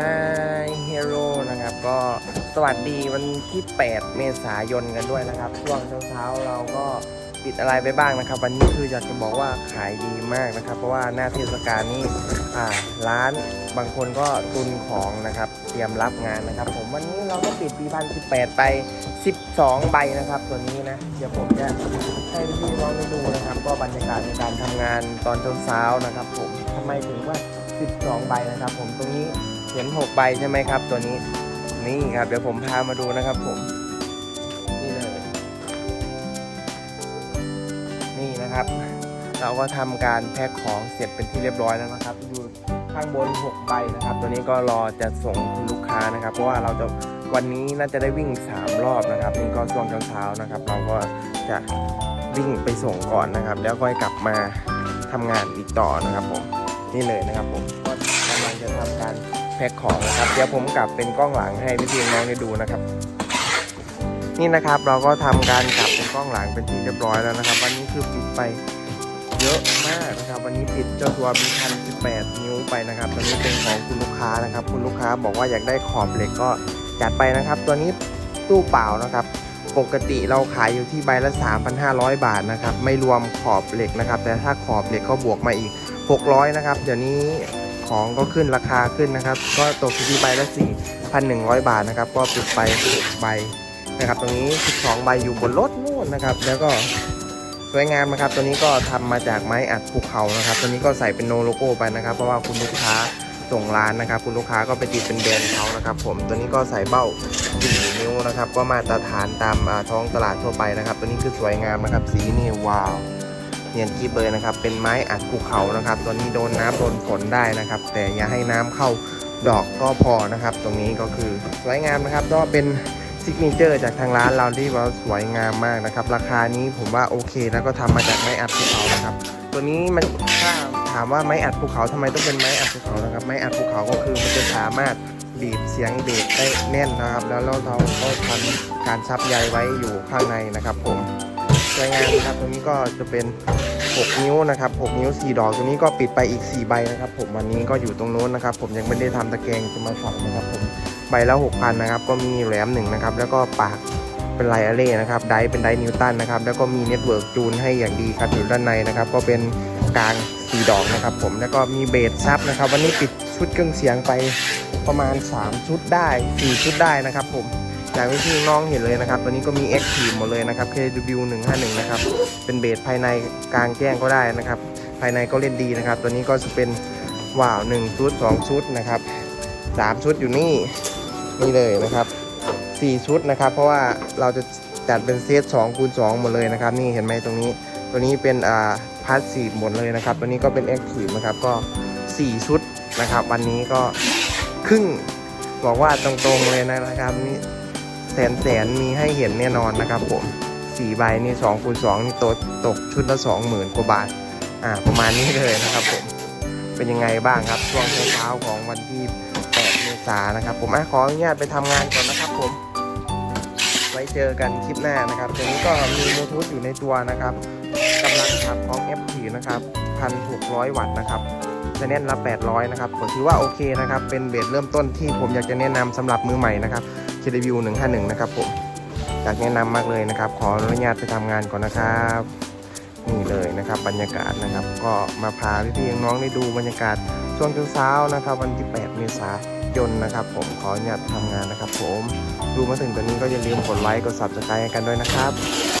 Hi Hero นะครับ ก็สวัสดีวันที่ 8 เมษายนกันด้วยนะครับ ช่วงเช้าๆเราก็ปิดอะไรไปบ้างนะครับ วันนี้คืออยากจะบอกว่าขายดีมากนะครับ เพราะว่าหน้าเทศกาลนี้อ่าร้านบางคนก็ตุนของนะครับ เตรียมรับงานนะครับ ผมวันนี้เราก็ปิดปีพันสิบแปดไป 12 ใบนะครับ ตัวนี้นะ เดี๋ยวผมจะให้พี่น้องได้ดูนะครับ ก็บรรยากาศในการทำงานตอนเช้าๆนะครับ ผมทำไมถึงว่า 12 ใบนะครับ ผมตรงนี้ เห็น 6 ใบใช่ไหมครับ ตัวนี้นี่ครับ เดี๋ยวผมพามาดูนะครับผม นี่เลย นี่นะครับ เราก็ทำการแพ็คของเสร็จเป็นที่เรียบร้อยแล้วนะครับอยู่ข้างบน 6 ใบนะครับ ตัวนี้ก็รอจะส่งคุณลูกค้านะครับ เพราะว่าเราจะวันนี้น่าจะได้วิ่ง 3 รอบนะครับ นี่ก็ช่วงเช้าๆนะครับ เราก็จะวิ่งไปส่งก่อนนะครับ แล้วค่อยกลับมาทำงานอีกต่อนะครับผม นี่เลยนะครับผมก็กำลังจะทำการ แพ็คของนะครับ เดี๋ยวผมกลับเป็นกล้องหลังให้พี่ๆน้องได้ดูนะครับ นี่นะครับเราก็ทำการกลับเป็นกล้องหลังเป็นที่เรียบร้อยแล้วนะครับ วันนี้คือปิดไปเยอะมากนะครับ วันนี้ปิดเจ้าตัวบีพันสิบแปดนิ้วไปนะครับตัวนี้เป็นของคุณลูกค้านะครับ คุณลูกค้าบอกว่าอยากได้ขอบเหล็กก็จัดไปนะครับ ตัวนี้ตู้เปล่านะครับปกติเราขายอยู่ที่ใบละ 3,500 บาทนะครับ ไม่รวมขอบเหล็กนะครับ แต่ถ้าขอบเหล็กก็บวกมาอีก 600 นะครับ เดี๋ยวนี้ ของก็ขึ้นราคาขึ้นนะครับ ก็ตกอยู่ที่ใบละ4,100 บาทนะครับ ก็ปิดไป6ใบนะครับ ตรงนี้ 12 ใบอยู่บนรถนู่นนะครับ แล้วก็สวยงามนะครับ ตัวนี้ก็ทำมาจากไม้อัดภูเขานะครับ ตัวนี้ก็ใส่เป็นโนโลโก้ไปนะครับ เพราะว่าคุณลูกค้าส่งร้านนะครับ คุณลูกค้าก็ไปติดเป็นแบรนด์เขานะครับ ผม ตัวนี้ก็ใส่เบ้า4นิ้วนะครับ ก็มาตรฐานตามท้องตลาดทั่วไปนะครับ ตัวนี้คือสวยงามนะครับ สีนี่ว้าว เนียนกีบเลยนะครับ เป็นไม้อัดภูเขานะครับ ตัวนี้โดนน้ำโดนฝนได้นะครับ แต่อย่าให้น้ำเข้าดอกก็พอนะครับ ตรงนี้ก็คือสวยงามนะครับ ก็เป็นซิกเนเจอร์จากทางร้านเราที่ว่าสวยงามมากนะครับ ราคานี้ผมว่าโอเคแล้วก็ทำมาจากไม้อัดภูเขานะครับ ตัวนี้มันถ้าถามว่าไม้อัดภูเขาทำไมต้องเป็นไม้อัดภูเขานะครับ ไม้อัดภูเขาก็คือมันจะสามารถบีบเสียงเบสได้แน่นนะครับ แล้วเราก็ทำการซับใยไว้อยู่ข้างในนะครับผม สวยงามนะครับตรงนี้ก็จะเป็น 6 นิ้วนะครับ 6 นิ้ว 4 ดอกตรงนี้ก็ปิดไปอีก 4 ใบนะครับ ผมวันนี้ก็อยู่ตรงโน้นนะครับ ผมยังไม่ได้ทำตะแกรงจะมาส่นนะครับผมใบละ6,000นะครับก็มีแหลมหนึ่งนะครับแล้วก็ปากเป็นไลอาเร่นะครับไดเป็นไดนิวตันนะครับแล้วก็มีเน็ตเวิร์กจูนให้อย่างดีครับอยู่ด้านในนะครับก็เป็นกลาง4ดอกนะครับผมแล้วก็มีเบสซับนะครับ วันนี้ปิดชุดเครื่องเสียงไปประมาณ 3 ชุดได้ 4 ชุดได้นะครับผม อย่างที่น้องเห็นเลยนะครับ ตัวนี้ก็มี X ทีหมดเลยนะครับ KW 151 นะครับ เป็นเบสภายในกลางแจ้งก็ได้นะครับ ภายในก็เล่นดีนะครับ ตัวนี้ก็จะเป็นว้าว1ชุด 2 ชุดนะครับ 3 ชุดอยู่นี่นี่เลยนะครับ 4 ชุดนะครับ เพราะว่าเราจะจัดเป็นเซต2คูณ2หมดเลยนะครับ นี่เห็นไหมตรงนี้ ตัวนี้เป็นอ่าพาสซีฟหมดเลยนะครับ ตัวนี้ก็เป็น X ทีนะครับก็ 4 ชุดนะครับ วันนี้ก็ครึ่งบอกว่าตรงๆเลยนะครับนี่ แสนแสนมีให้เห็นแน่นอนนะครับผมสี่ใบนี่สองคูณสองนี่ตกตกชุดละสองหมื่นกว่าบาท อ่า ประมาณนี้เลยนะครับผม เป็นยังไงบ้างครับ ช่วงเช้าของวันที่8เมษายนนะครับ ผมอะขออนุญาตไปทำงานก่อนนะครับผม ไว้เจอกันคลิปหน้านะครับตัวนี้ก็มีบลูทูธอยู่ในตัวนะครับกำลังขับของ F4 นะครับ1,600วัตต์นะครับจะเน้นละ800 นะครับผมถือว่าโอเคนะครับ เป็นเบสเริ่มต้นที่ผมอยากจะแนะนำสำหรับมือใหม่นะครับ k w 151 นะครับผมอยากแนะนำมากเลยนะครับ ขออนุญาตไปทำงานก่อนนะครับนี่เลยนะครับบรรยากาศนะครับ ก็มาพาพี่ๆน้องๆได้ดูบรรยากาศช่วงเช้าๆนะครับ วันที่ 8 เมษายนนะครับ ผมขออนุญาตทำงานนะครับ ผมดูมาถึงตอนนี้ก็อย่าลืมกดไลค์กด subscribe กันด้วยนะครับ